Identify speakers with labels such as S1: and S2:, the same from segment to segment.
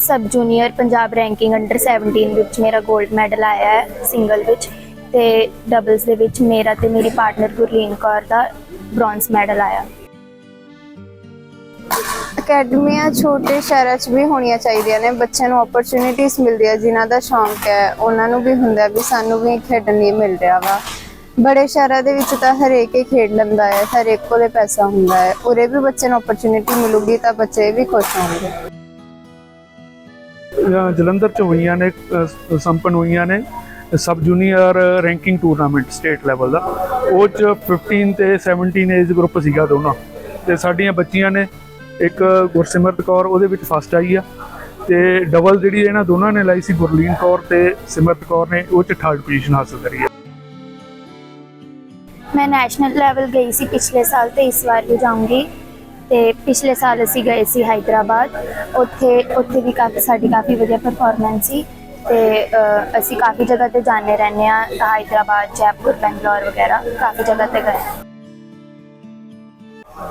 S1: Sub junior Punjab ranking under 17 ਵਿੱਚ ਮੇਰਾ 골ਡ ਮੈਡਲ ਆਇਆ ਹੈ ਸਿੰਗਲ ਵਿੱਚ। ਤੇ ਡਬਲਸ ਦੇ ਵਿੱਚ ਮੇਰਾ ਤੇ ਮੇਰੀ ਪਾਰਟਨਰ ਗੁਰਲੀਨ ਕੌਰ ਦਾ ਬ੍ਰੌਂਜ਼ ਮੈਡਲ ਆਇਆ।
S2: ਅਕੈਡਮੀਆਂ ਛੋਟੇ ਸ਼ਹਿਰਾਂ 'ਚ ਵੀ ਹੋਣੀਆਂ ਚਾਹੀਦੀਆਂ ਨੇ। ਬੱਚਿਆਂ ਨੂੰ ਓਪਰਚ्युनिटीज ਮਿਲਦੀਆਂ, ਜਿਨ੍ਹਾਂ ਦਾ ਸ਼ੌਂਕ ਹੈ, ਉਹਨਾਂ ਨੂੰ ਵੀ ਹੁੰਦਾ ਵੀ ਸਾਨੂੰ ਵੀ ਖੇਡਣ ਲਈ ਮਿਲ ਰਿਹਾ ਵਾ। ਬੜੇ ਸ਼ਹਿਰਾਂ ਦੇ ਵਿੱਚ ਤਾਂ ਹਰੇਕ ਹੀ ਖੇਡ ਲੈਂਦਾ ਹੈ, ਹਰੇਕ ਕੋਲੇ ਪੈਸਾ ਹੁੰਦਾ ਹੈ। ਉਰੇ ਵੀ ਬੱਚੇ ਨੂੰ ਓਪਰਚੁਨਿਟੀ ਮਿਲੂਗੀ ਤਾਂ ਬੱਚੇ ਵੀ ਖੁਸ਼ ਹੋਣਗੇ।
S3: ਜਲੰਧਰ ਚ ਹੋਈਆਂ ਨੇ ਸੰਪਨ ਹੋਈਆਂ ਨੇ, sub junior ranking tournament state level ਦਾ। ਉਹ ਚ 15 ਤੇ 17 ਏਜ ਗਰੁੱਪ ਸੀਗਾ ਦੋਨਾਂ। ਤੇ ਸਾਡੀਆਂ ਬੱਚੀਆਂ ਨੇ, ਇੱਕ ਗੁਰਸਿਮਰਤ ਕੌਰ, ਉਹਦੇ ਵਿੱਚ ਫਸਟ ਆਈ ਆ। ਤੇ ਡਬਲ ਜਿਹੜੀ ਇਹਨਾਂ ਦੋਨਾਂ ਨੇ ਲਾਈ ਸੀ ਗੁਰਲੀਨ ਕੌਰ ਤੇ ਸਿਮਰਤ ਕੌਰ ਨੇ, ਉਹ ਚ ਥਰਡ ਪੋਜੀਸ਼ਨ ਹਾਸਲ ਕਰੀ ਹੈ
S1: ਮੈਂ ਨੈਸ਼ਨਲ ਲੈਵਲ ਗਈ ਸੀ ਪਿਛਲੇ ਸਾਲ ਤੇ, ਇਸ ਵਾਰ ਵੀ ਜਾਊਂਗੀ। ਤੇ ਪਿਛਲੇ ਸਾਲ ਅਸੀਂ ਗਏ ਸੀ ਹైదరాబాద్। ਉੱਥੇ ਉੱਥੇ ਵੀ ਕਾਫੀ, ਸਾਡੀ ਕਾਫੀ ਵਧੀਆ ਪਰਫਾਰਮੈਂਸ ਸੀ ਤੇ ਅਸੀਂ ਕਾਫੀ ਜਗ੍ਹਾ ਤੇ ਜਾਣੇ ਰਹਿੰਦੇ ਆ ਹైదరాబాద్, ਜੈਪੁਰ, ਬੰਗਲੌਰ ਵਗੈਰਾ, ਕਾਫੀ ਜਗ੍ਹਾ ਤੇ ਗਏ।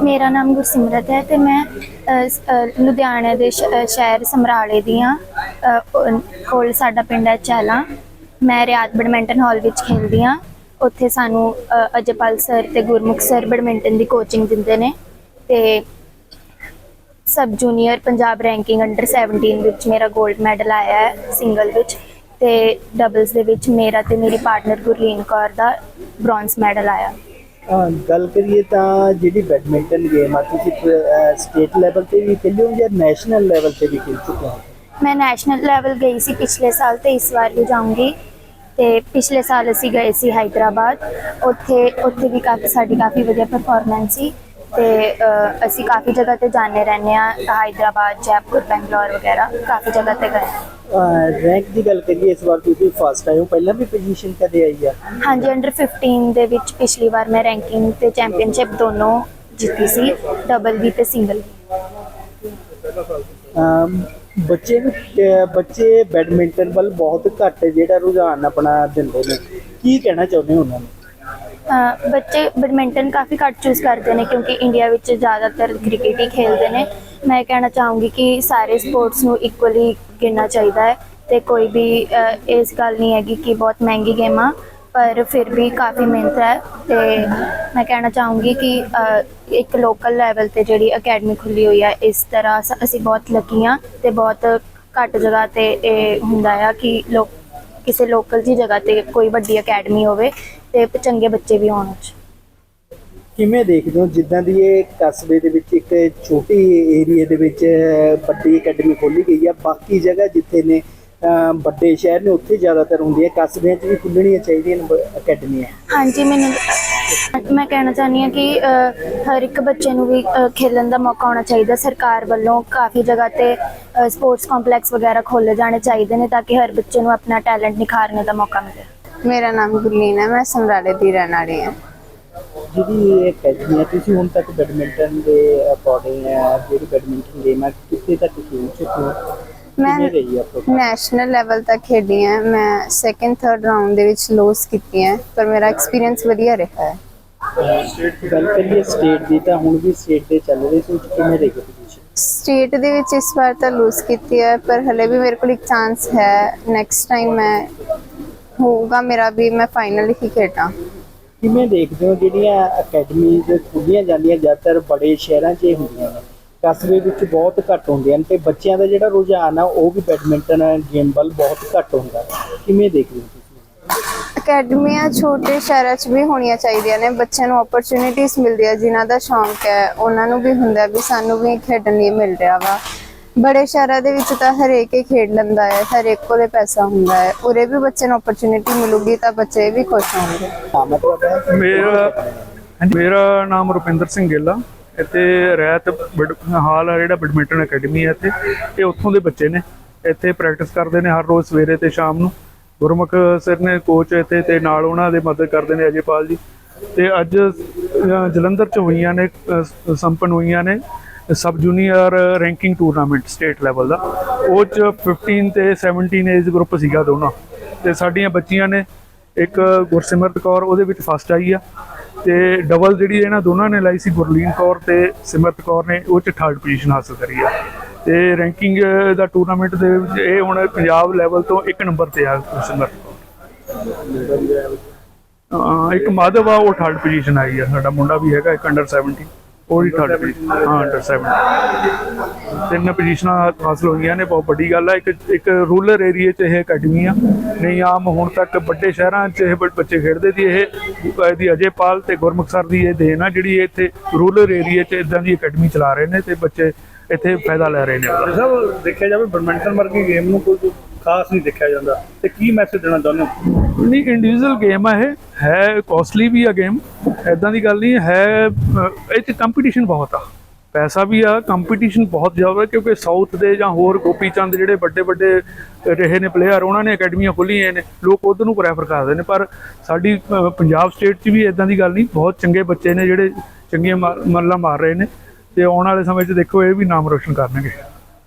S1: ਮੇਰਾ ਨਾਮ ਗੁਰਸਿਮਰਤ ਹੈ ਤੇ ਮੈਂ ਲੁਧਿਆਣੇ ਦੇ ਸ਼ਹਿਰ ਸਮਰਾਲੇ ਦੀ ਆ ਕੋਲ ਸਾਡਾ ਪਿੰਡ ਹੈ ਚਾਲਾ। ਮੈਂ ਰਿਆਤ ਬੈਡਮਿੰਟਨ ਹਾਲ ਵਿੱਚ ਖੇਡਦੀ ਆ ਉੱਥੇ ਸਾਨੂੰ ਅਜੇਪਾਲ ਸਰ ਤੇ ਗੁਰਮੁਖ ਸਰ ਬੈਡਮਿੰਟਨ ਦੀ ਕੋਚਿੰਗ ਦਿੰਦੇ ਨੇ। ਤੇ sub junior Punjab ranking under 17 ਵਿੱਚ ਮੇਰਾ 골ਡ ਮੈਡਲ ਆਇਆ ਹੈ ਸਿੰਗਲ ਵਿੱਚ ਤੇ ਡਬਲਸ ਦੇ ਵਿੱਚ ਮੇਰਾ ਤੇ ਮੇਰੀ ਪਾਰਟਨਰ ਗੁਰਲੀਨ ਕੌਰ ਦਾ ਬ੍ਰੌਂਜ਼ ਮੈਡਲ ਆਇਆ।
S4: ਗੱਲ ਕਰੀਏ ਤਾਂ ਜਿਹੜੀ ਬੈਡਮਿੰਟਨ ਗੇਮ ਆ ਤੁਸੀਂ ਸਟੇਟ ਲੈਵਲ ਤੇ ਵੀ ਖੇਡੇ ਹੋ ਜਾਂ ਨੈਸ਼ਨਲ ਲੈਵਲ ਤੇ ਵੀ ਖੇਡ ਚੁੱਕੇ ਹੋ?
S1: ਮੈਂ ਨੈਸ਼ਨਲ ਲੈਵਲ ਗਈ ਸੀ ਪਿਛਲੇ ਸਾਲ ਤੇ ਇਸ ਵਾਰ ਵੀ ਜਾਊਂਗੀ ਤੇ ਪਿਛਲੇ ਸਾਲ ਅਸੀਂ ਗਏ ਸੀ ਹਾਈਦਰਾਬਾਦ ਉੱਥੇ ਉੱਥੇ ਵੀ ਕਾਫੀ ਸਾਡੀ ਕਾਫੀ ਵਧੀਆ ਪਰਫਾਰਮੈਂਸ ਸੀ। ਤੇ ਅ, ਅਸੀਂ ਕਾਫੀ ਜਗ੍ਹਾ ਤੇ ਜਾਣੇ ਰਹਿੰਦੇ ਆ ਹਾਈਦਰਾਬਾਦ ਜੈਪੁਰ ਬੈਂਗਲੌਰ ਵਗੈਰਾ ਕਾਫੀ ਜਗ੍ਹਾ ਤੇ ਗਏ। ਹਾਂ।
S4: ਰੈਂਕ ਦੀ ਗੱਲ ਕਰੀਏ ਇਸ ਵਾਰ ਤੁਸੀਂ ਫਸਟ ਆਏ ਹੋ ਪਹਿਲਾਂ ਵੀ ਪੋਜੀਸ਼ਨ ਕਦੇ ਆਈ ਆ?
S1: ਹਾਂਜੀ ਅੰਡਰ 15 ਦੇ ਵਿੱਚ ਪਿਛਲੀ ਵਾਰ ਮੈਂ ਰੈਂਕਿੰਗ ਤੇ ਚੈਂਪੀਅਨਸ਼ਿਪ ਦੋਨੋਂ ਜਿੱਤੀ ਸੀ ਡਬਲ ਵੀ ਤੇ ਸਿੰਗਲ
S4: ਅਮ ਬੱਚੇ ਨੂੰ ਅਹ ਬੱਚੇ ਬੈਡਮਿੰਟਨ ਵੱਲ ਬਹੁਤ ਘੱਟ ਜਿਹੜਾ ਰੁਝਾਨ ਆਪਣਾ ਦਿੰਦੇ ਨੇ। ਕੀ ਕਹਿਣਾ ਚਾਹੁੰਦੇ ਹੋ ਉਹਨਾਂ ਨੂੰ?
S1: ਬੱਚੇ ਬੈਡਮਿੰਟਨ ਕਾਫੀ ਘੱਟ ਚੂਜ਼ ਕਰਦੇ ਨੇ ਕਿਉਂਕਿ ਇੰਡੀਆ ਵਿੱਚ ਜ਼ਿਆਦਾਤਰ ਕ੍ਰਿਕਟ ਹੀ ਖੇਡਦੇ ਨੇ। ਮੈਂ ਕਹਿਣਾ ਚਾਹੂੰਗੀ ਕਿ ਸਾਰੇ ਸਪੋਰਟਸ ਨੂੰ ਇਕੁਅਲੀ ਗਿਣਨਾ ਚਾਹੀਦਾ ਹੈ ਤੇ ਕੋਈ ਵੀ ਇਸ ਗੱਲ ਨਹੀਂ ਹੈਗੀ ਕਿ ਬਹੁਤ ਮਹਿੰਗੀ ਗੇਮਾਂ, ਪਰ ਫਿਰ ਵੀ ਕਾਫੀ ਮਿਹਨਤ ਹੈ ਤੇ ਮੈਂ ਕਹਿਣਾ ਚਾਹੂੰਗੀ ਕਿ ਇੱਕ ਲੋਕਲ ਲੈਵਲ ਤੇ ਜਿਹੜੀ ਅਕੈਡਮੀ ਖੁੱਲੀ ਹੋਈ ਹੈ, ਇਸ ਤਰ੍ਹਾਂ ਸ- ਅਸੀਂ ਬਹੁਤ ਲੱਕੀ ਹਾਂ ਤੇ ਬਹੁਤ ਘੱਟ ਜਗ੍ਹਾ ਤੇ ਇਹ ਹੁੰਦਾ ਆ ਕਿ ਲੋਕ ਕਿਸੇ ਲੋਕਲ ਜੀ ਜਗ੍ਹਾ ਤੇ ਕੋਈ ਵੱਡੀ ਅਕੈਡਮੀ ਹੋਵੇ ਤੇ ਚੰਗੇ ਬੱਚੇ ਵੀ ਹੋਣ ਉਹ 'ਚ
S4: ਕਿਵੇਂ ਦੇਖਦੇ ਹੋ? ਜਿੱਦਾਂ ਦੀ ਇਹ ਕਸਬੇ ਦੇ ਵਿੱਚ ਇੱਕ ਛੋਟੀ ਏਰੀਆ ਦੇ ਵਿੱਚ ਵੱਡੀ ਅਕੈਡਮੀ ਖੋਲੀ ਗਈ ਆ ਬਾਕੀ ਜਗ੍ਹਾ ਜਿੱਥੇ ਨੇ ਵੱਡੇ ਸ਼ਹਿਰ ਨੇ ਉੱਥੇ ਜ਼ਿਆਦਾਤਰ ਹੁੰਦੀਆਂ ਕਸਬਿਆਂ 'ਚ ਵੀ ਖੁੱਲਣੀਆਂ ਚਾਹੀਦੀਆਂ ਅਕੈਡਮੀਆਂ
S1: ਹਾਂਜੀ ਮੈਨੂੰ ਮੈਂ ਕਹਿਣਾ ਚਾਹੁੰਦੀ ਹਾਂ ਕਿ ਹਰ ਇੱਕ ਬੱਚੇ ਨੂੰ ਵੀ ਖੇਲਣ ਦਾ ਮੌਕਾ ਹੋਣਾ ਚਾਹੀਦਾ। ਸਰਕਾਰ ਵੱਲੋਂ ਕਾਫੀ ਜਗ੍ਹਾ ਤੇ ਸਪੋਰਟਸ ਕੰਪਲੈਕਸ ਵਗੈਰਾ ਖੋਲੇ ਜਾਣੇ ਚਾਹੀਦੇ ਨੇ ਤਾਂ ਕਿ ਹਰ ਬੱਚੇ ਨੂੰ ਆਪਣਾ ਟੈਲੈਂਟ ਨਿਖਾਰਨੇ ਦਾ ਮੌਕਾ ਮਿਲੇ।
S2: ਮੇਰਾ ਨਾਮ ਗੁਰਲੀਨ ਹੈ ਮੈਂ ਸਮਰਾਲੇ ਦੀ ਰਹਿਣ ਵਾਲੀ ਹਾਂ।
S4: ਜਿਹੜੀ ਇਹ ਅਕੈਡਮੀ ਹੈ ਤੁਸੀਂ ਹੁਣ ਤੱਕ ਬੈਡਮਿੰਟਨ ਦੇ ਅਕੋਰਡਿੰਗ ਜਿਹੜੀ ਬੈਡਮਿੰਟਨ ਗੇਮ ਹੈ ਕਿੱਥੇ ਤੱਕ ਖੇਡ ਚੁੱਕੇ ਹੋ?
S2: ਮੈਂ
S4: ਕਿਵੇਂ ਰਹੀ ਆ ਤੁਹਾਡੀ
S2: ਨੈਸ਼ਨਲ ਲੈਵਲ ਤੱਕ ਖੇਡੀ ਹਾਂ ਮੈਂ ਸੈਕੰਡ ਥਰਡ ਰਾਉਂਡ ਦੇ ਵਿੱਚ ਲੋਸ ਕੀਤੀ ਹੈ ਪਰ ਮੇਰਾ ਐਕਸਪੀਰੀਅੰਸ ਵਧੀਆ ਰਿਹਾ ਹੈ।
S4: ਗੱਲ ਕਰੀਏ ਸਟੇਟ ਦੀ ਤਾਂ ਹੁਣ ਵੀ ਸਟੇਟ ਦੇ ਚੱਲ ਰਹੇ ਸੀ ਕਿਵੇਂ ਰਹੀ ਪੋਜੀਸ਼ਨ
S2: ਸਟੇਟ ਦੇ ਵਿੱਚ ਇਸ ਵਾਰ ਤਾਂ ਲੂਜ਼ ਕੀਤੀ ਹੈ ਪਰ ਹਲੇ ਵੀ ਮੇਰੇ ਕੋਲ ਇੱਕ ਚਾਂਸ ਹੈ। ਨੈਕਸਟ ਟਾਈਮ ਮੈਂ ਹੋਊਗਾ ਮੇਰਾ ਵੀ ਮੈਂ ਫਾਈਨਲ ਹੀ ਖੇਡਾਂ।
S4: ਕਿਵੇਂ ਦੇਖਦੇ ਹੋ ਜਿਹੜੀਆਂ ਅਕੈਡਮੀਜ਼ ਖੁੱਲੀਆਂ ਜਾਂਦੀਆਂ ਜ਼ਿਆਦਾਤਰ ਬੜੇ ਸ਼ਹਿਰਾਂ 'ਚ ਹੀ ਹੁੰਦੀਆਂ ਨੇ? ਕਸਬੇ ਵਿੱਚ ਬਹੁਤ ਘੱਟ ਹੁੰਦੇ ਹਨ ਤੇ ਬੱਚਿਆਂ ਦਾ ਜਿਹੜਾ ਰੁਝਾਨ ਆ ਉਹ ਵੀ ਬੈਡਮਿੰਟਨ ਗੇਮ ਵੱਲ ਬਹੁਤ ਘੱਟ ਹੁੰਦਾ ਕਿਵੇਂ ਦੇਖਦੇ ਹੋ
S2: ਅਕੈਡਮੀਆਂ ਛੋਟੇ ਸ਼ਹਿਰਾਂ 'ਚ ਵੀ ਹੋਣੀਆਂ ਚਾਹੀਦੀਆਂ ਨੇ। ਬੱਚਿਆਂ ਨੂੰ ਓਪਰਚ्युनिटीज ਮਿਲਦੀ ਜਿਨ੍ਹਾਂ ਦਾ ਸ਼ੌਂਕ ਹੈ ਉਹਨਾਂ ਨੂੰ ਵੀ ਹੁੰਦਾ ਵੀ ਸਾਨੂੰ ਵੀ ਖੇਡਣ ਲਈ ਮਿਲ ਰਿਹਾ ਵਾ। ਬੜੇ ਸ਼ਹਿਰਾਂ ਦੇ ਵਿੱਚ ਤਾਂ ਹਰੇਕ ਹੀ ਖੇਡ ਲੈਂਦਾ ਹੈ ਹਰੇਕ ਕੋਲੇ ਪੈਸਾ ਹੁੰਦਾ ਹੈ। ਉਰੇ ਵੀ ਬੱਚੇ ਨੂੰ ਓਪਰਚ्युनिटी ਮਿਲੂਗੀ ਤਾਂ ਬੱਚੇ ਵੀ ਖੁਸ਼ ਹੋਣਗੇ।
S3: ਮੇਰਾ ਮੇਰਾ ਨਾਮ ਰੁਪਿੰਦਰ ਸਿੰਘ ਗੇਲਾ ਇੱਥੇ ਰਹਿਤ ਬੈਡ- ਹਾਲ ਆ ਜਿਹੜਾ ਬੈਡਮਿੰਟਨ ਅਕੈਡਮੀ ਹੈ ਇੱਥੇ। ਇਹ ਉੱਥੋਂ ਦੇ ਬੱਚੇ ਨੇ। ਇੱਥੇ ਪ੍ਰੈਕਟਿਸ ਕਰਦੇ ਨੇ ਹਰ ਰੋਜ਼ ਸਵੇਰੇ ਤੇ ਸ਼ਾਮ ਨੂੰ। ਗੁਰਮੁਖ ਸਰ ਨੇ ਕੋਚ ਇੱਥੇ ਤੇ ਨਾਲ ਉਹਨਾਂ ਦੇ ਮਦਦ ਕਰਦੇ ਨੇ ਅਜੇਪਾਲ ਜੀ। ਤੇ ਅੱਜ ਅ, ਜਲੰਧਰ ਚ ਹੋਈਆਂ ਨੇ ਅ, ਸੰਪੰਨ ਹੋਈਆਂ ਨੇ sub junior ranking tournament state level ਦਾ। ਉਹ ਚ 15 ਤੇ 17 ਏਜ ਗਰੁੱਪ ਸੀਗਾ ਦੋਨਾਂ। ਤੇ ਸਾਡੀਆਂ ਬੱਚੀਆਂ ਨੇ ਇੱਕ ਗੁਰਸਿਮਰਤ ਕੌਰ ਉਹਦੇ ਵਿੱਚ ਫਸਟ ਆਈ ਆ। ਤੇ ਡਬਲ ਜਿਹੜੀ ਇਹਨਾਂ ਦੋਨਾਂ ਨੇ ਲਾਈ ਸੀ ਗੁਰਲੀਨ ਕੌਰ ਤੇ ਸਿਮਰਤ ਕੌਰ ਨੇ, ਉਹ ਚ ਥਰਡ ਪੋਜੀਸ਼ਨ ਹਾਸਲ ਕਰੀ ਆ। ਤੇ ਰੈਂਕਿੰਗ ਦਾ ਟੂਰਨਾਮੈਂਟ ਦੇ ਵਿੱਚ ਇਹ ਹੁਣ ਪੰਜਾਬ ਲੈਵਲ ਤੋਂ ਇੱਕ ਨੰਬਰ ਤੇ ਆ ਸਿਮਰ ਅਹ ਇੱਕ ਮਾਧਵ ਆ, ਉਹ ਥਰਡ ਪੋਜੀਸ਼ਨ ਆਈ ਆ। ਸਾਡਾ ਮੁੰਡਾ ਵੀ ਹੈਗਾ ਇੱਕ ਅੰਡਰ 70 ਉਹ ਵੀ ਪੋਜੀਸ਼ਨ ਹਾਂ ਅੰਡਰ 70 ਤਿੰਨ ਪੋਜੀਸ਼ਨਾਂ ਹਾਸਲ ਹੋਈਆਂ ਨੇ, ਬਹੁਤ ਵੱਡੀ ਗੱਲ ਆ। ਇੱਕ ਇੱਕ ਰੂਰਲ ਏਰੀਆ 'ਚ ਇਹ ਅਕੈਡਮੀ ਆ। ਨਹੀਂ, ਆਮ ਹੁਣ ਤੱਕ ਵੱਡੇ ਸ਼ਹਿਰਾਂ 'ਚ ਇਹ ਬੱਚੇ ਖੇਡਦੇ ਸੀ। ਇਹ ਇਹਦੀ ਅਜੇਪਾਲ ਤੇ ਗੁਰਮੁਖ ਸਰ ਦੀ ਇਹ ਦੇਣ ਆ, ਜਿਹੜੀ ਇਹ ਇੱਥੇ ਰੂਰਲ ਏਰੀਆ 'ਚ ਇਦਾਂ ਦੀ ਅਕੈਡਮੀ ਚਲਾ ਰਹੇ ਨੇ ਤੇ ਬੱਚੇ ਇੱਥੇ ਫਾਇਦਾ ਲੈ ਰਹੇ ਨੇ। ਉਹਦਾ
S5: ਦੇਖਿਆ ਜਾਵੇ ਬੈਡਮਿੰਟਨ ਵਰਗੀ ਗੇਮ ਨੂੰ ਕੋਈ ਖਾਸ ਨਹੀਂ ਦੇਖਿਆ ਜਾਂਦਾ। ਤੇ ਕੀ ਮੈਸੇਜ ਦੇਣਾ ਚਾਹੁੰਦੇ ਹੋ?
S3: ਨਹੀਂ ਇੰਡੀਵਿਜੂਅਲ ਗੇਮ ਆ ਇਹ। ਹੈ ਕੋਸਟਲੀ ਵੀ ਆ ਗੇਮ ਐਦਾਂ ਦੀ ਗੱਲ ਨਹੀਂ, ਹੈ, ਅਹ, ਇਹ ਚ ਕੰਪੀਟੀਸ਼ਨ ਬਹੁਤ ਆ। ਪੈਸਾ ਵੀ ਆ ਕੰਪੀਟੀਸ਼ਨ ਬਹੁਤ ਜ਼ਿਆਦਾ, ਕਿਉਂਕਿ ਸਾਊਥ ਦੇ ਜਾਂ ਹੋਰ ਗੋਪੀ ਚੰਦ ਜਿਹੜੇ ਵੱਡੇ ਵੱਡੇ ਰਹੇ ਨੇ ਪਲੇਅਰ ਉਹਨਾਂ ਨੇ ਅਕੈਡਮੀਆਂ ਖੋਲ੍ਹੀਆਂ ਨੇ। ਲੋਕ ਉਧਰ ਨੂੰ ਪ੍ਰੈਫਰ ਕਰਦੇ ਨੇ, ਪਰ ਸਾਡੀ ਪੰਜਾਬ ਸਟੇਟ 'ਚ ਵੀ ਐਦਾਂ ਦੀ ਗੱਲ ਨਹੀਂ। ਬਹੁਤ ਚੰਗੇ ਬੱਚੇ ਨੇ ਜਿਹੜੇ ਚੰਗੀਆਂ ਮੱਲਾਂ ਮਾਰ ਰਹੇ ਨੇ। ਤੇ ਆਉਣ ਵਾਲੇ ਸਮੇਂ 'ਚ ਦੇਖੋ, ਇਹ ਵੀ ਨਾਮ ਰੋਸ਼ਨ ਕਰਨਗੇ।